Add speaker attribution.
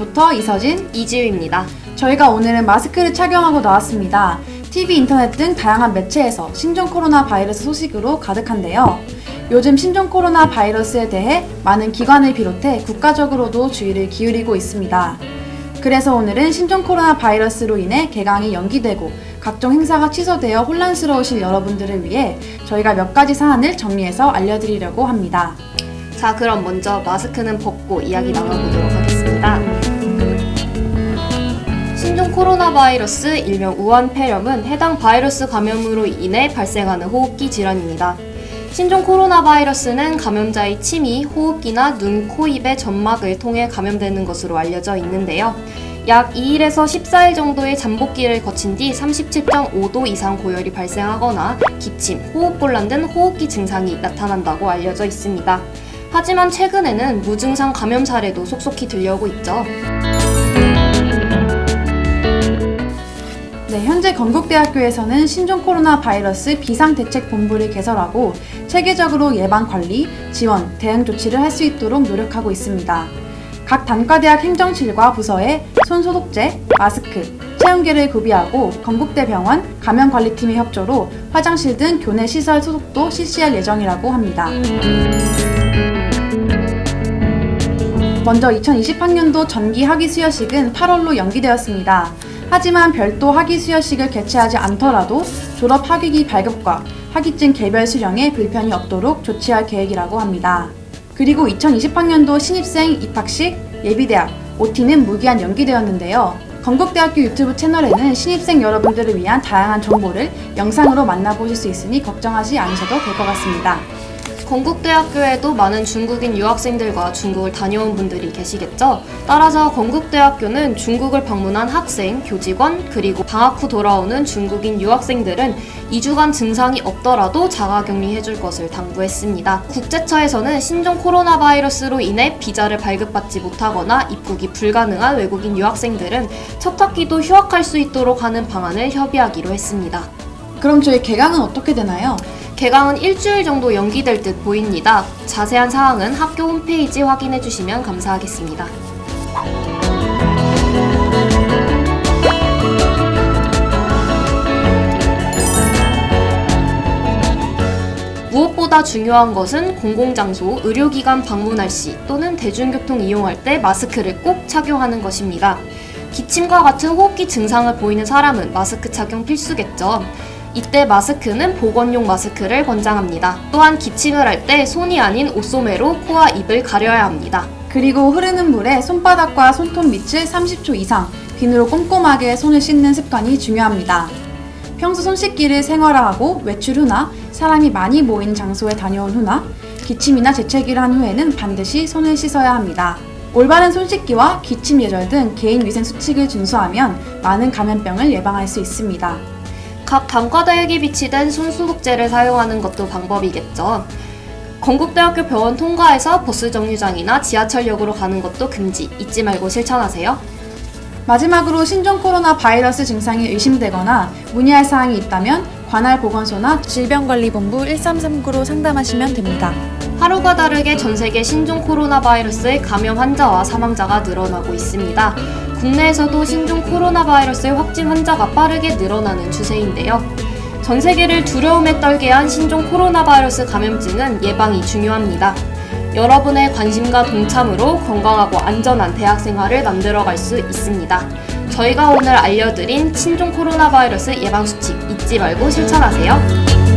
Speaker 1: 리포터 이서진.
Speaker 2: 이지우입니다.
Speaker 1: 저희가 오늘은 마스크를 착용하고 나왔습니다. TV, 인터넷 등 다양한 매체에서 신종 코로나 바이러스 소식으로 가득한데요. 요즘 신종 코로나 바이러스에 대해 많은 기관을 비롯해 국가적으로도 주의를 기울이고 있습니다. 그래서 오늘은 신종 코로나 바이러스로 인해 개강이 연기되고 각종 행사가 취소되어 혼란스러우실 여러분들을 위해 저희가 몇 가지 사안을 정리해서 알려드리려고 합니다.
Speaker 2: 자, 그럼 먼저 마스크는 벗고 이야기 나눠보도록 하겠습니다. 신종 코로나 바이러스 일명 우한 폐렴은 해당 바이러스 감염으로 인해 발생하는 호흡기 질환입니다. 신종 코로나 바이러스는 감염자의 침이 호흡기나 눈, 코, 입의 점막을 통해 감염되는 것으로 알려져 있는데요. 약 2일에서 14일 정도의 잠복기를 거친 뒤 37.5도 이상 고열이 발생하거나 기침, 호흡곤란 등 호흡기 증상이 나타난다고 알려져 있습니다. 하지만 최근에는 무증상 감염 사례도 속속히 들려오고 있죠.
Speaker 1: 네, 현재 건국대학교에서는 신종 코로나 바이러스 비상대책본부를 개설하고 체계적으로 예방 관리, 지원, 대응 조치를 할 수 있도록 노력하고 있습니다. 각 단과대학 행정실과 부서에 손 소독제, 마스크, 체온계를 구비하고 건국대 병원 감염관리팀의 협조로 화장실 등 교내 시설 소독도 실시할 예정이라고 합니다. 먼저 2020학년도 전기 학위 수여식은 8월로 연기되었습니다. 하지만 별도 학위 수여식을 개최하지 않더라도 졸업 학위기 발급과 학위증 개별 수령에 불편이 없도록 조치할 계획이라고 합니다. 그리고 2020학년도 신입생 입학식, 예비대학, OT는 무기한 연기되었는데요. 건국대학교 유튜브 채널에는 신입생 여러분들을 위한 다양한 정보를 영상으로 만나보실 수 있으니 걱정하지 않으셔도 될 것 같습니다.
Speaker 2: 건국대학교에도 많은 중국인 유학생들과 중국을 다녀온 분들이 계시겠죠. 따라서 건국대학교는 중국을 방문한 학생, 교직원, 그리고 방학 후 돌아오는 중국인 유학생들은 2주간 증상이 없더라도 자가격리 해줄 것을 당부했습니다. 국제처에서는 신종 코로나 바이러스로 인해 비자를 발급받지 못하거나 입국이 불가능한 외국인 유학생들은 첫 학기도 휴학할 수 있도록 하는 방안을 협의하기로 했습니다.
Speaker 1: 그럼 저희 개강은 어떻게 되나요?
Speaker 2: 개강은 일주일 정도 연기될 듯 보입니다. 자세한 사항은 학교 홈페이지 확인해 주시면 감사하겠습니다. 무엇보다 중요한 것은 공공장소, 의료기관 방문할 시 또는 대중교통 이용할 때 마스크를 꼭 착용하는 것입니다. 기침과 같은 호흡기 증상을 보이는 사람은 마스크 착용 필수겠죠. 이때 마스크는 보건용 마스크를 권장합니다. 또한 기침을 할 때 손이 아닌 옷소매로 코와 입을 가려야 합니다.
Speaker 1: 그리고 흐르는 물에 손바닥과 손톱 밑을 30초 이상 비누로 꼼꼼하게 손을 씻는 습관이 중요합니다. 평소 손 씻기를 생활화하고 외출 후나 사람이 많이 모인 장소에 다녀온 후나 기침이나 재채기를 한 후에는 반드시 손을 씻어야 합니다. 올바른 손 씻기와 기침 예절 등 개인 위생 수칙을 준수하면 많은 감염병을 예방할 수 있습니다.
Speaker 2: 각 단과대학에 비치된 손소독제를 사용하는 것도 방법이겠죠. 건국대학교 병원 통과해서 버스 정류장이나 지하철역으로 가는 것도 금지. 잊지 말고 실천하세요.
Speaker 1: 마지막으로 신종 코로나 바이러스 증상이 의심되거나 문의할 사항이 있다면 관할 보건소나 질병관리본부 1339로 상담하시면 됩니다.
Speaker 2: 하루가 다르게 전 세계 신종 코로나 바이러스의 감염 환자와 사망자가 늘어나고 있습니다. 국내에서도 신종 코로나 바이러스의 확진 환자가 빠르게 늘어나는 추세인데요. 전 세계를 두려움에 떨게 한 신종 코로나 바이러스 감염증은 예방이 중요합니다. 여러분의 관심과 동참으로 건강하고 안전한 대학 생활을 만들어갈 수 있습니다. 저희가 오늘 알려드린 신종 코로나 바이러스 예방 수칙 잊지 말고 실천하세요.